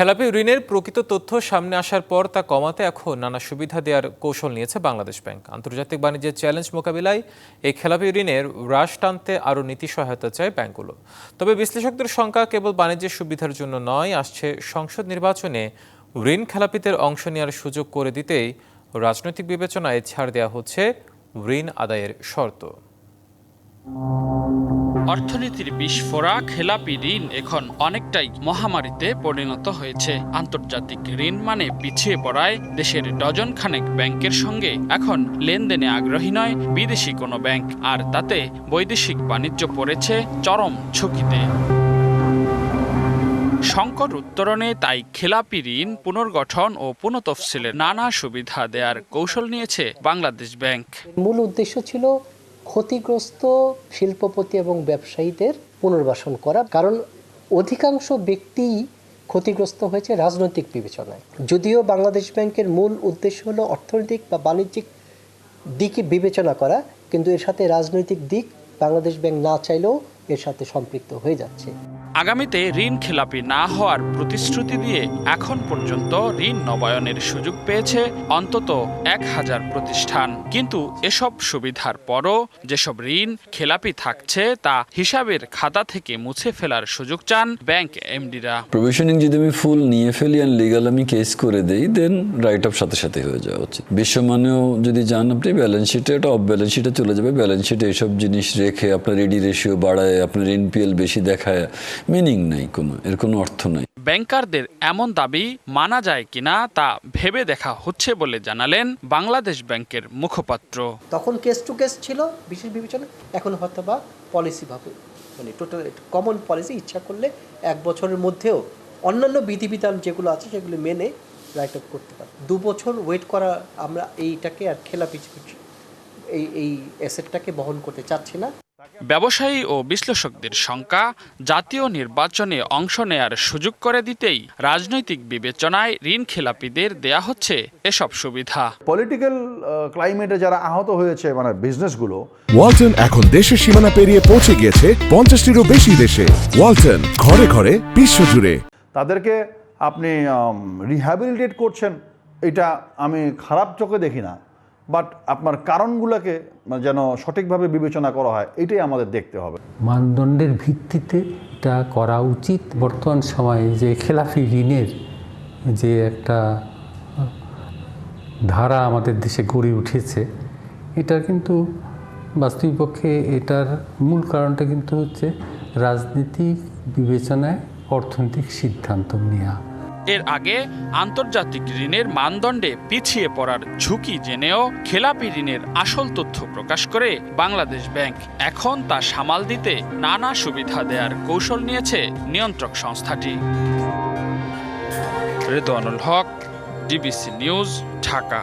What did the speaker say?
খেলাপি ঋণের প্রকৃত তথ্য সামনে আসার পর তা কমাতে এখন নানা সুবিধা দেওয়ার কৌশল নিয়েছে বাংলাদেশ ব্যাংক। আন্তর্জাতিক বাণিজ্যের চ্যালেঞ্জ মোকাবিলায় এই খেলাপি ঋণের হ্রাস টানতে আরও নীতি সহায়তা চায় ব্যাংকগুলো। তবে বিশ্লেষকদের সংখ্যা কেবল বাণিজ্যের সুবিধার জন্য নয়, আসছে সংসদ নির্বাচনে ঋণ খেলাপিদের অংশ নেওয়ার সুযোগ করে দিতেই রাজনৈতিক বিবেচনায় ছাড় দেওয়া হচ্ছে ঋণ আদায়ের শর্ত। অর্থনীতির বিস্ফোরা, খেলাপি ঋণ এখন অনেকটাই মহামারীতে পরিণত হয়েছে। আন্তর্জাতিক ঋণ মানে পিছিয়ে পড়ায় দেশের ডজন খানেক ব্যাংকের সঙ্গে এখন লেনদেনে আগ্রহী নয় বিদেশি কোনো ব্যাংক, আর তাতে বৈদেশিক বাণিজ্য পড়েছে চরম ঝুঁকিতে। সংকট উত্তরণে তাই খেলাপি ঋণ, পুনর্গঠন ও পুনঃতফসিলের নানা সুবিধা দেওয়ার কৌশল নিয়েছে বাংলাদেশ ব্যাংক। মূল উদ্দেশ্য ছিল ক্ষতিগ্রস্ত শিল্পপতি এবং ব্যবসায়ীদের পুনর্বাসন করা, কারণ অধিকাংশ ব্যক্তিই ক্ষতিগ্রস্ত হয়েছে রাজনৈতিক বিবেচনায়। যদিও বাংলাদেশ ব্যাংকের মূল উদ্দেশ্য হলো অর্থনৈতিক বা বাণিজ্যিক দিকে বিবেচনা করা, কিন্তু এর সাথে রাজনৈতিক দিক বাংলাদেশ ব্যাংক না চাইলেও এর সাথে সম্পৃক্ত হয়ে যাচ্ছে। আগামীতে ঋণ খেলাপি না হওয়ার প্রতিশ্রুতি দিয়ে এখন পর্যন্ত ঋণ নবায়নের সুযোগ পেয়েছে অন্তত এক হাজার প্রতিষ্ঠান। কিন্তু এসব সুবিধার পরও যেসব ঋণ খেলাপি থাকছে, তা হিসাবের খাতা থেকে মুছে ফেলার সুযোগ চান ব্যাংক এমডিরা। প্রভিশনিং যদি আমি ফুল নিয়ে ফেলি আর লিগাল আমি কেস করে দেই দেন রাইট অফ সাথে সাথে হয়ে যাওয়া উচিত। বিশ্বমানেও যদি যান আপনি ব্যালেন্স শিটে এটা অফ ব্যালেন্স শিটে চলে যাবে। ব্যালেন্স শিটে এসব জিনিস রেখে আপনার রেডি রেশিও বাড়ায়, আপনার এনপিএল বেশি দেখায় মিনিং নাই কোনো এর কোনো অর্থ নাই। ব্যাংকারদের এমন দাবি মানা যায় কিনা তা ভেবে দেখা হচ্ছে বলে জানালেন বাংলাদেশ ব্যাংকের মুখপাত্র। তখন কেস টু কেস ছিল বিশেষ বিবেচনা এখন হয়তো বা পলিসি ভাবে মানে টোটাল কমন পলিসি ইচ্ছা করলে এক বছরের মধ্যেও অন্যান্য বিধিবিধান যেগুলো আছে সেগুলো মেনে রাইট আপ করতে পারে। দু বছর ওয়েট করা আমরা এইটাকে আর খেলাপি এই এই অ্যাসেটটাকে বহন করতে চাচ্ছি না। ব্যবসায়ী ও বিশ্লেষকদের শঙ্কা জাতীয় নির্বাচনে অংশ নেয়ার সুযোগ করে দিতেই রাজনৈতিক বিবেচনায় ঋণ খেলাপিদের দেয়া হচ্ছে এসব সুবিধা। পলিটিক্যাল ক্লাইমেটে যারা আহত হয়েছে মানে বিজনেসগুলো ওয়ালটন এখন দেশের সীমানা পেরিয়ে পৌঁছে গিয়েছে পঞ্চাশটিরও বেশি দেশে। ওয়ালটন ঘরে ঘরে বিশ্বজুড়ে তাদেরকে আপনি রিহ্যাবিলিটেট করছেন এটা আমি খারাপ চোখে দেখি না। বাট আপনার কারণগুলোকে যেন সঠিকভাবে বিবেচনা করা হয়, এটাই আমাদের দেখতে হবে। মানদণ্ডের ভিত্তিতে এটা করা উচিত। বর্তমান সময়ে যে খেলাফি ঋণের যে একটা ধারা আমাদের দেশে গড়ে উঠেছে, এটা কিন্তু বাস্তবিক পক্ষে এটার মূল কারণটা কিন্তু হচ্ছে রাজনীতিক বিবেচনায় অর্থনৈতিক সিদ্ধান্ত নেওয়া এর আগে আন্তর্জাতিক ঋণের মানদণ্ডে পিছিয়ে পড়ার ঝুঁকি জেনেও খেলাপি ঋণের আসল তথ্য প্রকাশ করে বাংলাদেশ ব্যাংক। এখন তা সামাল দিতে নানা সুবিধা দেওয়ার কৌশল নিয়েছে নিয়ন্ত্রক সংস্থাটি। Redwanul Haque, DBC news, Dhaka.